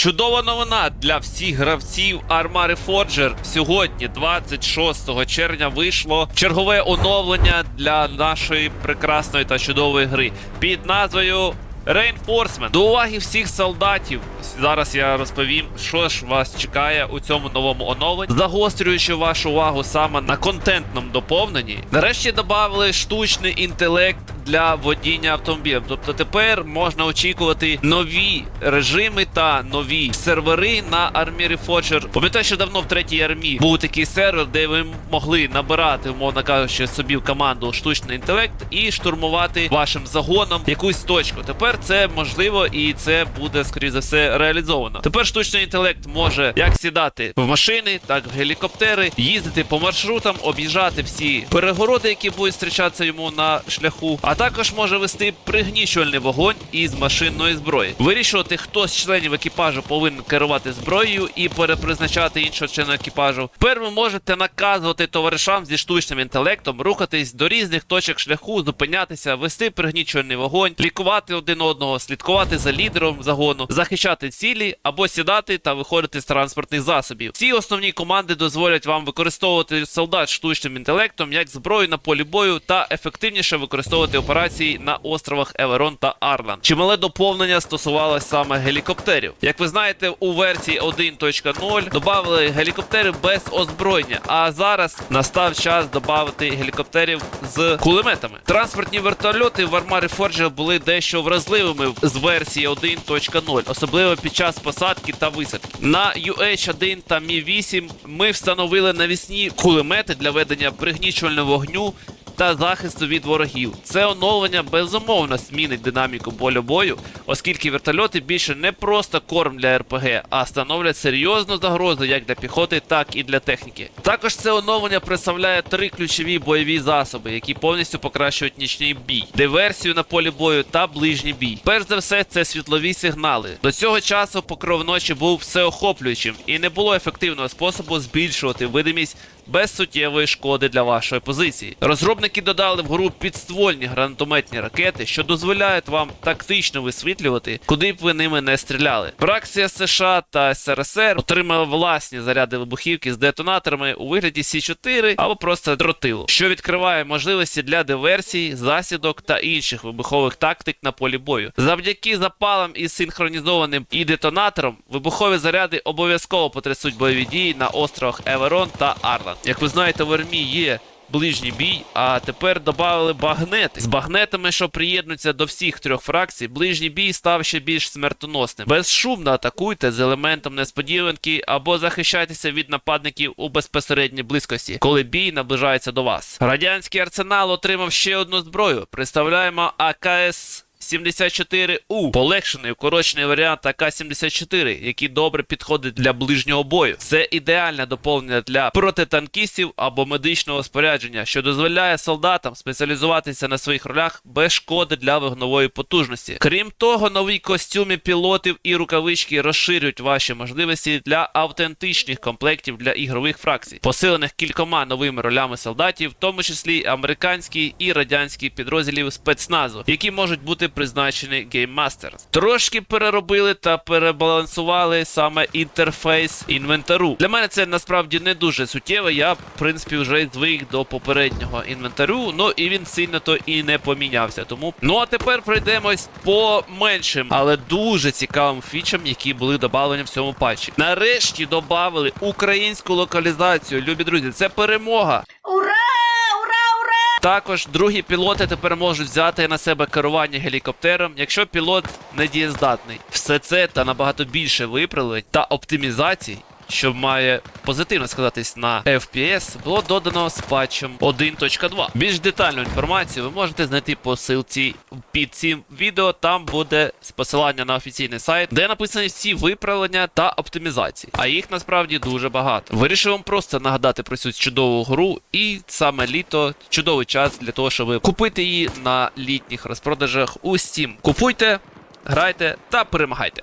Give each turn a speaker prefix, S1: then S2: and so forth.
S1: Чудова новина для всіх гравців Armari Forger. Сьогодні, 26 червня, вийшло чергове оновлення для нашої прекрасної та чудової гри під назвою Reinforcement. До уваги всіх солдатів. Зараз я розповім, що ж вас чекає у цьому новому оновленні, загострюючи вашу увагу саме на контентному доповненні. Нарешті додали штучний інтелект для водіння автомобілем. Тобто тепер можна очікувати нові режими та нові сервери на армірі Forger. Пам'ятаю, що давно в третій армії був такий сервер, де ви могли набирати, умовно кажучи, собі в команду штучний інтелект і штурмувати вашим загоном якусь точку. Тепер це можливо і це буде, скоріше за все, реалізовано. Тепер штучний інтелект може як сідати в машини, так в гелікоптери, їздити по маршрутам, об'їжджати всі перегороди, які будуть зустрічатися йому на шляху, а також може вести пригнічувальний вогонь із машинної зброї. Вирішувати, хто з членів екіпажу повинен керувати зброєю і перепризначати іншого члена екіпажу. Тепер ви можете наказувати товаришам зі штучним інтелектом рухатись до різних точок шляху, зупинятися, вести пригнічувальний вогонь, лікувати один одного, слідкувати за лідером загону, захищати цілі або сідати та виходити з транспортних засобів. Ці основні команди дозволять вам використовувати солдат штучним інтелектом як зброю на полі бою та ефективніше використовувати операції на островах Еверон та Арлан. Чимале доповнення стосувалося саме гелікоптерів. Як ви знаєте, у версії 1.0 додали гелікоптери без озброєння, а зараз настав час додати гелікоптерів з кулеметами. Транспортні вертольоти в Armari Forge були дещо вразливими з версії 1.0, особливо під час посадки та висадки. На UH-1 та Mi-8 ми встановили навісні кулемети для ведення пригнічувального вогню та захисту від ворогів. Це оновлення безумовно змінить динаміку полю бою, оскільки вертольоти більше не просто корм для РПГ, а становлять серйозну загрозу як для піхоти, так і для техніки. Також це оновлення представляє три ключові бойові засоби, які повністю покращують нічний бій, диверсію на полі бою та ближній бій. Перш за все, це світлові сигнали. До цього часу покров ночі був всеохоплюючим і не було ефективного способу збільшувати видимість без суттєвої шкоди для вашої позиції. Розробники додали в гру підствольні гранатометні ракети, що дозволяють вам тактично висвітлювати, куди б ви ними не стріляли. Фракція США та СРСР отримали власні заряди вибухівки з детонаторами у вигляді Сі-4 або просто дротилу, що відкриває можливості для диверсій, засідок та інших вибухових тактик на полі бою. Завдяки запалам із синхронізованим і детонатором, вибухові заряди обов'язково потрясуть бойові дії на островах Еверон та Арлан. Як ви знаєте, в армії є ближній бій, а тепер додали багнети. З багнетами, що приєднуються до всіх трьох фракцій, ближній бій став ще більш смертоносним. Безшумно атакуйте з елементом несподіванки або захищайтеся від нападників у безпосередній близькості, коли бій наближається до вас. Радянський арсенал отримав ще одну зброю. Представляємо АКС. 74У полегшений укорочений варіант АК-74, який добре підходить для ближнього бою. Це ідеальне доповнення для протитанкістів або медичного спорядження, що дозволяє солдатам спеціалізуватися на своїх ролях без шкоди для вогнової потужності. Крім того, нові костюми пілотів і рукавички розширюють ваші можливості для автентичних комплектів для ігрових фракцій, посилених кількома новими ролями солдатів, в тому числі американські і радянські підрозділів спецназу, які можуть бути призначені Game Masters. Трошки переробили та перебалансували саме інтерфейс інвентару. Для мене це насправді не дуже суттєво. Я, в принципі, вже звик до попереднього інвентарю, ну і він сильно то і не помінявся. Тому ну а тепер пройдемось по меншим, але дуже цікавим фічам, які були додавлені в цьому патчі. Нарешті додали українську локалізацію. Любі друзі, це перемога. Також другі пілоти тепер можуть взяти на себе керування гелікоптером, якщо пілот недієздатний. Все це та набагато більше виправлень та оптимізацій, що має позитивно сказатись на FPS, було додано з патчем 1.2. Більш детальну інформацію ви можете знайти по ссылці під цим відео. Там буде посилання на офіційний сайт, де написані всі виправлення та оптимізації. А їх насправді дуже багато. Вирішив вам просто нагадати про цю чудову гру, і саме літо чудовий час для того, щоб купити її на літніх розпродажах у Steam. Купуйте, грайте та перемагайте.